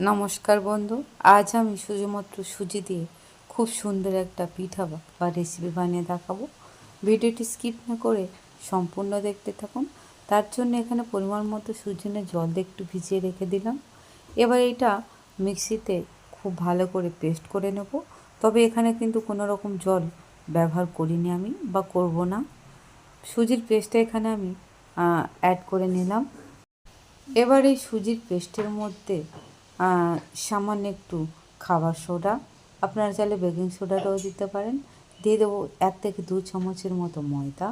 নমস্কার বন্ধু, আজ আমি শুধুমাত্র সুজি দিয়ে খুব সুন্দর একটা পিঠা বা- রেসিপি বানিয়ে দেখাবো। ভিডিওটি স্কিপ না করে সম্পূর্ণ দেখতে থাকুন। তার জন্য এখানে পরিমাণ মতো সুজিনে জল দিয়ে একটু ভিজিয়ে রেখে দিলাম। এবার এটা মিক্সিতে খুব ভালো করে পেস্ট করে নেব। তবে এখানে কিন্তু কোনো রকম জল ব্যবহার করিনি আমি বা করব না। সুজির পেস্টটা এখানে আমি অ্যাড করে নিলাম। এবার এই সুজির পেস্টের মধ্যে সামান্য একটু খাবার সোডা। আপনারা চাইলে বেকিং সোডাটাও দিতে পারেন। দিয়ে দেবো এক থেকে দু চামচের মতো ময়দা।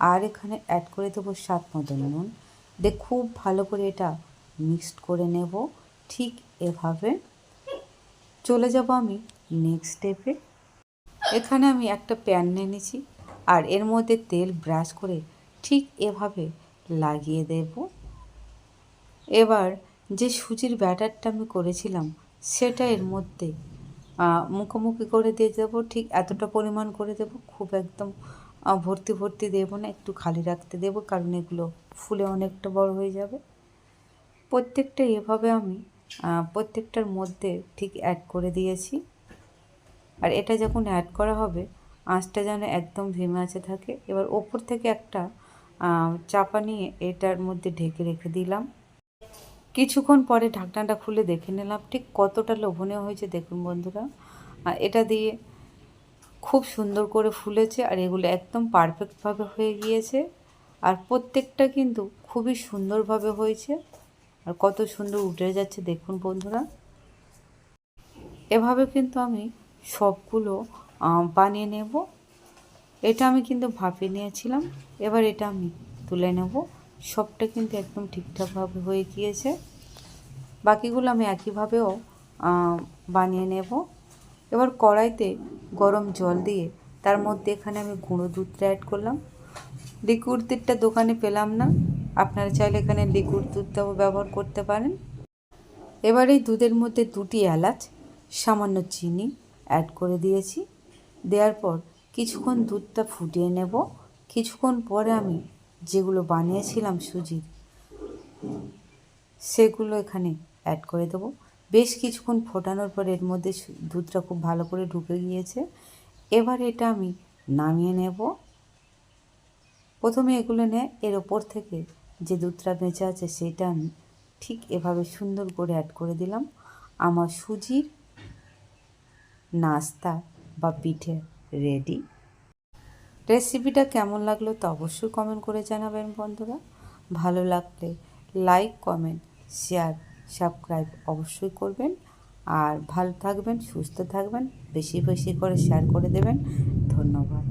আর এখানে অ্যাড করে দেবো স্বাদ মতো নুন। দিয়ে খুব ভালো করে এটা মিক্সড করে নেব। ঠিক এভাবে। চলে যাব আমি নেক্সট স্টেপে এখানে আমি একটা প্যান নিয়ে নিয়েছি আর এর মধ্যে তেল ব্রাশ করে ঠিক এভাবে লাগিয়ে দেবো। এবার যে সুজির ব্যাটারটা আমি করেছিলাম, সেটা এর মধ্যে মুখোমুখি করে দিয়ে দেবো, ঠিক এতটা পরিমাণ করে দেবো, খুব একদম ভর্তি ভর্তি দেবো না, একটু খালি রাখতে দেবো, কারণ এগুলো ফুলে অনেকটা বড় হয়ে যাবে। প্রত্যেকটা এভাবে আমি প্রত্যেকটার মধ্যে ঠিক অ্যাড করে দিয়েছি। আর এটা যখন অ্যাড করা হবে, আঁচটা যেন একদম ভিমে আছে থাকে, এবার ওপর থেকে একটা চাপা নিয়ে এটার মধ্যে ঢেকে রেখে দিলাম। কিছুক্ষণ পরে ঢাকনাটা খুলে দেখে নিলাম ঠিক কতটা লোভনীয় হয়েছে। দেখুন বন্ধুরা এটা দিয়ে খুব সুন্দর করে ফুলেছে আর এগুলো একদম পারফেক্টভাবে হয়ে গিয়েছে আর প্রত্যেকটা কিন্তু খুবই সুন্দরভাবে হয়েছে আর কত সুন্দর উঠে যাচ্ছে। দেখুন বন্ধুরা, এভাবে কিন্তু আমি সবগুলো বানিয়ে নেব। এটা আমি কিন্তু ভাপিয়ে নিয়েছিলাম, এবার এটা আমি তুলে নেব। সবটা কিন্তু একদম ঠিকঠাকভাবে হয়ে গিয়েছে। বাকিগুলো আমি একইভাবেও বানিয়ে নেব। এবার কড়াইতে গরম জল দিয়ে তার মধ্যে এখানে আমি গুঁড়ো দুধটা অ্যাড করলাম। লিকুইড দুধটা দোকানে পেলাম না। আপনারা চাইলে এখানে লিকুইড দুধটাও ব্যবহার করতে পারেন। এবার এই দুধের মধ্যে দুটি এলাচ, সামান্য চিনি অ্যাড করে দিয়েছি। দেওয়ার পর কিছুক্ষণ দুধটা ফুটিয়ে নেব। কিছুক্ষণ পরে আমি যেগুলো বানিয়েছিলাম সুজির, সেগুলো এখানে অ্যাড করে দেবো। বেশ কিছুক্ষণ ফোটানোর পর এর মধ্যে দুধটা খুব ভালো করে ঢুকে গিয়েছে। এবার এটা আমি নামিয়ে নেব। প্রথমে এগুলো নিয়ে এর ওপর থেকে যে দুধটা বেঁচে আছে সেটা আমি ঠিক এভাবে সুন্দর করে অ্যাড করে দিলাম। আমার সুজির নাস্তা বা পিঠে রেডি রেসিপিটা কেমন লাগল তো অবশ্যই কমেন্ট করে জানাবেন বন্ধুরা। ভালো লাগলে লাইক কমেন্ট শেয়ার সাবস্ক্রাইব অবশ্যই করবেন। আর ভালো থাকবেন, সুস্থ থাকবেন, বেশি বেশি করে শেয়ার করে দেবেন। ধন্যবাদ।